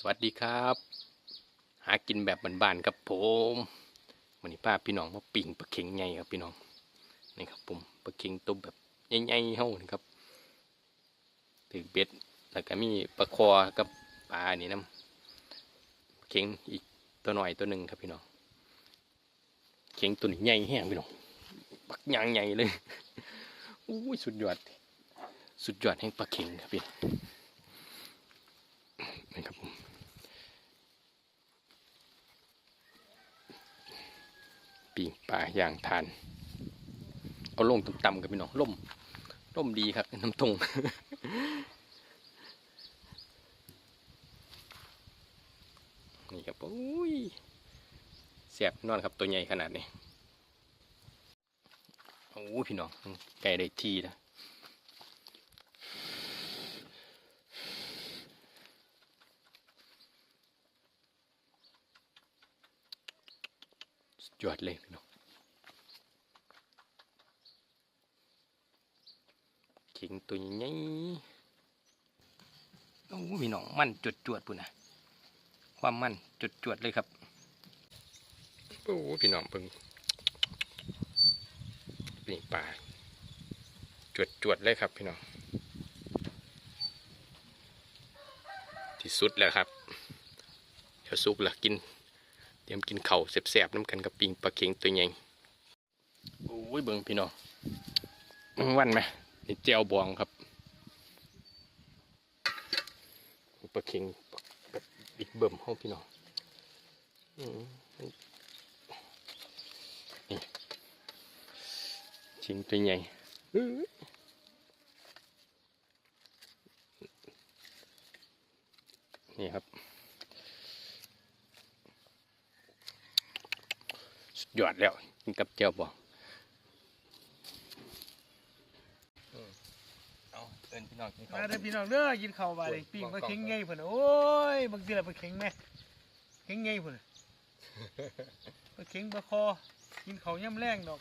สวัสดีครับ หากินแบบบ้านๆครับผมวันนี้ป้าพี่น้องมาปิ่งปลาเข็งใหญ่ครับพี่น้องนี่ครับผมปลาเข็งตัวแบบใหญ่ๆเฮานี่ครับถือเบ็ดแล้วก็มีปลาคอกับปลานี่น้ำปลาเข็งอีกตัวหน่อยตัวหนึ่งครับพี่น้องเข็งตัวนี้ใหญ่แห้งพี่น้องปักยางใหญ่เลยอุ้ยสุดยอด สุดยอดแห่งปลาเข็งครับพี่นี่ครับผม ปีงปลาย่างทาน เอาลงต่ำๆกับพี่น้องล่มล่มดีครับน้ำตรงนี่ครับโอ้ยเสียบนอนครับตัวใหญ่ขนาดนี้โอ้พี่น้องไก่ได้ทีแล้วสุดยอดเลยพี่น้องเข่งตัวใหญ่โอ้พี่น้องมันจวดจวดๆปุ่นนะความมันจวดจวดๆเลยครับโอ้พี่น้องเพิ่งนี่ปลาจวดจวดๆเลยครับพี่น้องที่สุดแล้วครับเดี๋ยวสุกแล้วกินเตรียมกินเข่าวแสบๆน้ำกันกับปิงปลาเข็งตัวใหญ่โอ้ยเบิ่งพี่น้องมึงวันไหม นี่เจียวบองครับปลาเข็งแบบบิ๊กเบิ่มห้องพี่น้องชิ้นตัวใหญ่นี่ครับ สุดยอดแล้วกับเจียวบอง เอาเอินพี่น้องกินข้าวมาเด้อพี่น้องเด้อกินข้าวบาดเลยปิ้งปลาเข็งใหญ่พุ่นน่ะโอ้ยบางทีละปลาเข็งแม่เข็งใหญ่พุ่นน่ะปลาเข็งปลาคอกินข้าวย่ำแรงดอก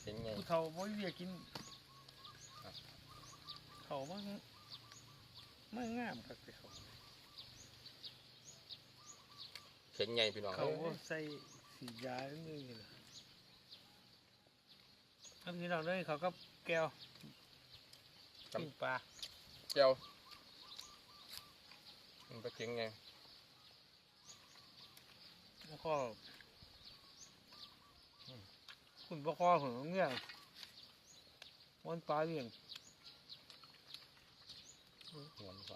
เข็งไงผู้เฒ่าบ่เวียกินข้าวมันมันงามคักแต่เขาเข็งไงพี่น้องเขาบ่ใส่สียาจังเลยนี่ล่ะอันพี่น้องเด้อเขากับแก้ว ปิ้งปลาเจียวมันปลาเข็งไงแล้วก็คุณปลาคอของเงี้ยวันปลาเลี้ยงหวนก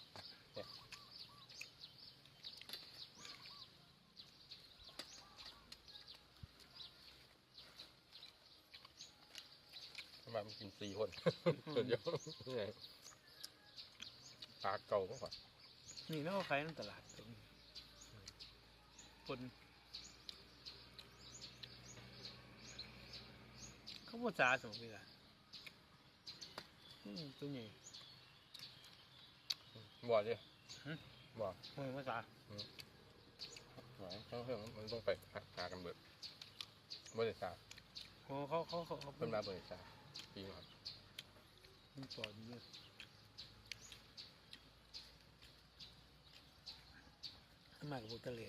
าทำไมมันกินสี่คนเดี๋ยวนี่ไงปลาเก่ามากกว่านี่แล้วก็ขายในตลาดคนเขาบอกจ้าสมพี่ละอืมตัวใหญ่บ่อดิหึบ่อโอ้ยมาจ้าไหนต้องเพิ่มมันต้องไปหาหากันเบิดบริษัทโอ้เขาเขาเขาเขาเพิ่นมาบริษัท ปีครับมันปอดเยอะมากกับพวกทะเล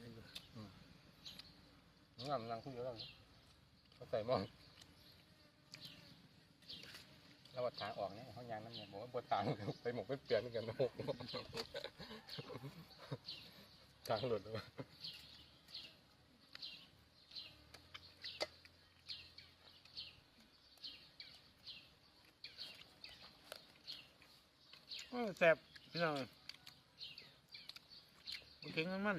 นี่ดูงามนางคุยกันแล้วเขาใส่หม้อแล้ววัดทางออกเนี่ยเขายางน้ำเนี่ยบอกว่าบนทางไปหมกไปเปลี่ยนกันโอ้โหทางหลุดเลย โอ้ยแสบพี่น้องมันเก่งมันมัน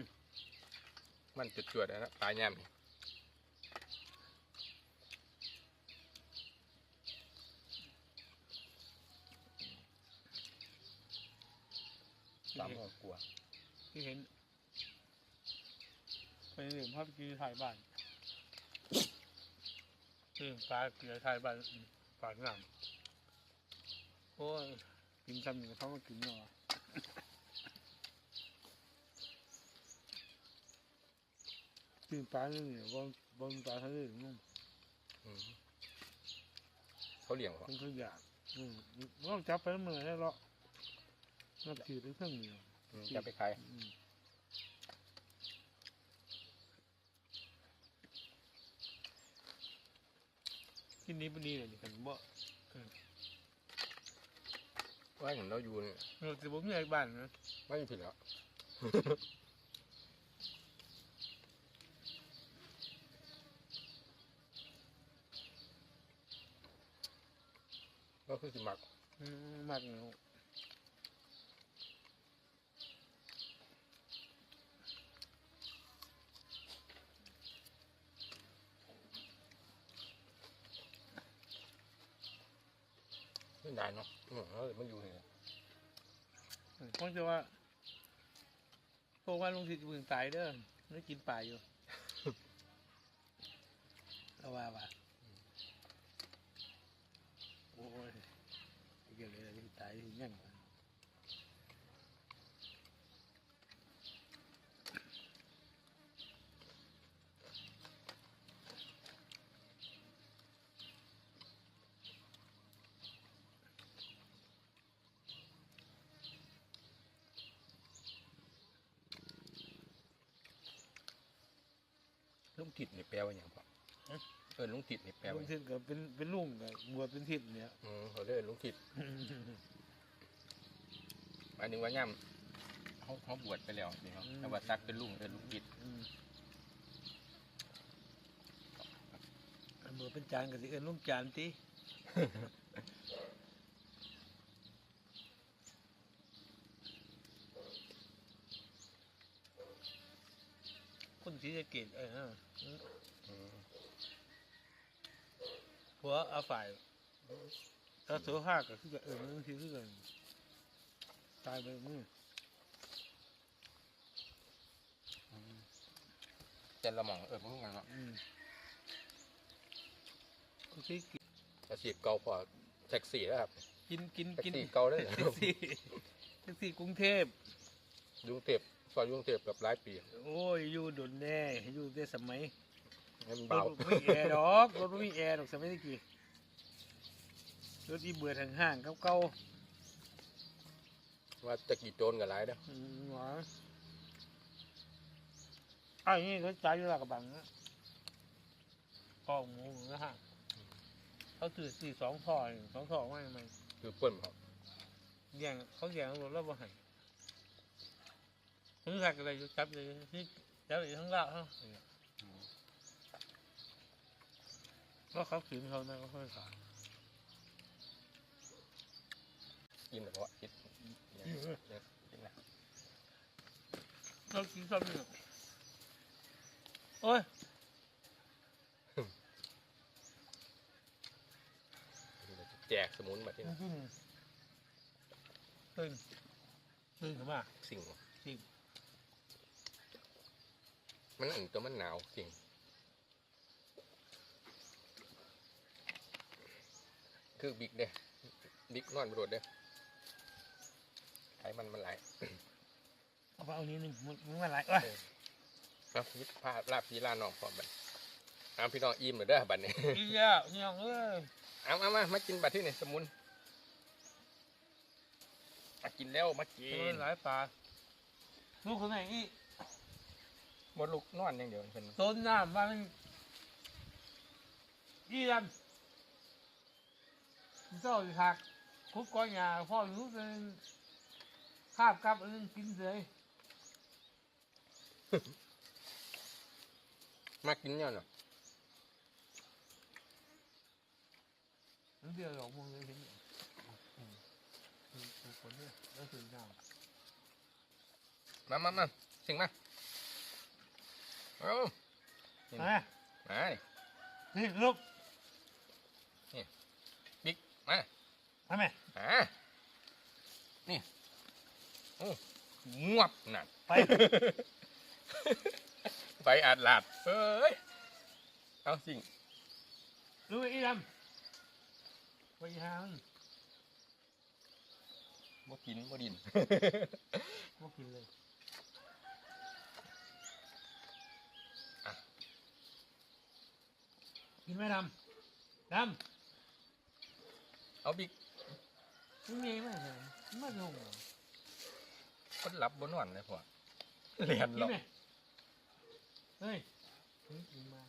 มันจุดจวดๆนะปลายแยมนี่สามโมงกลัวาที่เห็นไปเรื่องภาพกีถ่ายบ้านเรื่องปลาเกลือถ่ายบ้านปลางามโอ้ย กินซ้ำหนึ่งเขามากินเนาะกินปลาเนี่ยบางบางปลาทะเลนู่นอืมเขาเลี้ยงวะเป็นขยะอืมเราจับไปแล้วเมื่อไหร่หรอกนับถือได้เครื่องเดียวอืมจะไปขายอืมที่นี้ปุ่นี้เลยนี่กันบ่ ว่าเห็นเราอยู่เนี่ยเราจะบ่มีอะไรบ้านนะไม่ผิดแล้ว ก็คือสิมักอืมมากเน ไม่ได้เนาะเออมันอยู่เนี่ยเพราะจะว่าพวกว่าลุงทิศเพิ่งตายเด้อไม่กินป่าอยู่เอาว่าว่าโอ้ยเกี่ยวเลยตายยังไง ลุงติดนี่แปลว่าอย่างพ่อเออลุงติดนี่แปลลุว่างทิศก็เป็นเป็นลุงก็บวชเป็นทิศเนี่ย อืมเขาเรียกลุงติดหมายถึงว่าย่ำเขาเขาบวชไปแล้วนี่ครับอืม แต่ว่าซักเป็นลุงเออลุงติดอืมอันบวชเป็นจานก็สิเอิ้นลุงจานติ ศรีสะเกดเออฮะอืมผัวอาฝ่ายถ้าโสภาคก็คือกันเออมันคือคือกันตายไปมือเจนละหมองเออพูดกันเนาะอืมคนศรีสะเกษอาชีพเก่าพอแท็กซี่แล้วครับกินกินแท็กกินซี่เก่าเลยเหรอแท็กซี่แท็กซี่กรุงเทพยุงเทพ ซอยยุงเทพกับหลายปีโอ้ยอยู่ดนแน่อยู่แต่สมัยให้มันรเบาถไม่มีแอร์ดอกรถไม่มีแอร์ดอกสมัยตะกี้รถอีเบื่อทางห้างเก่าว่าจะกี่โจรกับหลายเด้อๆอืมหวาอ้าวนี่รถจ่ายอยู่ลาดกระบังนะกองหมูนะฮะเขาถือสี่สองท่อนี่สองท่อไม่ไม่คือเปิ้นครับแย่งเขาแย่งรถแล้วบ่ให้ ถึงหักอะไรจับเลยที่จับอยู่ทั้งล่างทั้งก็เขาขืนเขานะเขาค่ขาดกินแต่เพราะคิดเนี่ยเนี่ยกินเรากินซ้ำเนี่ยโอ้ยแจกสมุนมาที่มันนี่ขึ้นตึงตึงขึ้นมาสิ่งสิ่ง มันอันตัวมันหนาวสิ่งคือบิ๊กเด้บิ๊กนอนบรดเด้ไขมันมันไหลายเอาไปเอานี้หนึ่งมันมันอะไรเอ้ยเอาพิพาลาบพีลาน้องพร้อมบัดเอาพี่น้องอิ่มเลยเด้อบัดนี้อีเหี้ยนี่ยังเอ้ยเอามามามากินบัดที่นี่สมุนมากินแล้วมากิเออนหลายปลาลูกคนไหนอี บนลุกนอนอย่างเดียวเป็นต้นน้ำว่ามันยี่ดำเจ้าอีหักคุกก้อยหยาพ่อรู้เป็นคาบกับอันนึงกินเลยมากินเนี่ยเนาะนั่นเดียวหลงมองเลยเห็นไหมอืมอืมอืมคนเนี่ยแล้วถึงน้ำมามามาสิงมา เอามามาดินี่ลูกบิ๊กมาทำไมอ่านี่โอ้งวบนั่นไป ไปอาดลาดเฮ้ยเอาสิงดูไอ้ดำไปหามันบ่กินบ่ดินมากินเลย อะ กินไหมดำดเอาบิ๊กำมึงมีไหมเนี่ยมึงมาดูเหรอคนหลับบนนอนเลยพ่อเรียนกิหรนอกไหมเฮ้ยถึงกินมา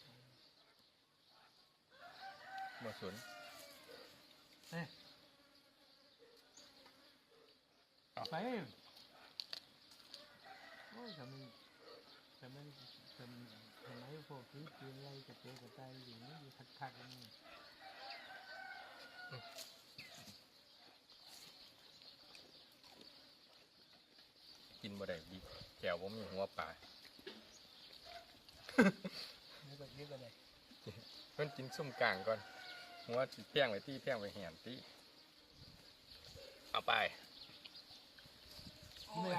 บ่สนเฮ้ยไปโอ้ยทำไมทำไมทำไม ทำไมพวกนี้กินอะไรกับเจ๊กับใจอยู่นี่อยู่คักๆนี่กินบ่ได้ดีแก้วบ่มีหัวปลานี่ก็นี่ก็ได้มันกินซุ่มกลางก่อน หัวสิแพงไว้ที่แพงไว้แหนที่เอาไปไม่ท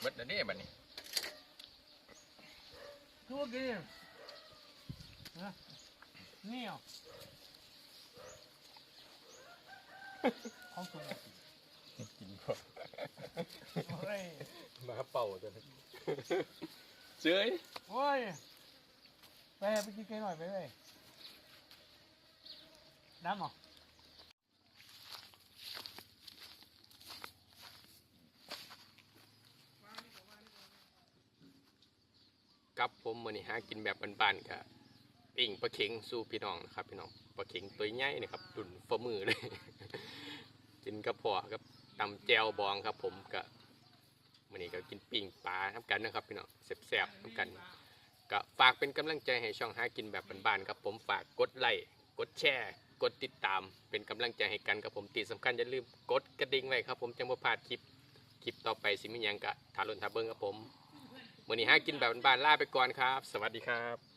เบิดแล้วเด้บัดนี้ำทุกกิน นะนี่อะของสูงกินบ่โอ้ยมาเป่าตัวนี้เจ้ยโอ้ยไปไปกินไก่หน่อยไปเลยน้ำเหรอ กับผมมือนี้หากินแบบบ้านๆก็ปิ้งปลาเข็งสู้พี่น้องนะครับพี่น้องปลาเข็งตัวใหญ่นี่ครับดุนฝ่ามือเลย กินกับพ่อกับตำแจวบองครับ ผมก็มื้อนี้ก็กินปิ้งปลาทำกันนะครับพี่น้องแซ่บๆทำกันก็ฝากเป็นกำลังใจให้ช่องหากินแบบบ้านๆครับ ผมฝากกดไลค์กดแชร์กดติดตามเป็นกำลังใจให้กันครับผมตีสำคัญอย่าลืมกดกระดิ่งไว้ครับ ผมจังบ่พลาดคลิปคลิปต่อไปสิมีหยังกะทารุณทาเบิงครับผม มื่อนี้หากินแบบบ้านๆลาไปก่อนครับ สวัสดีครับ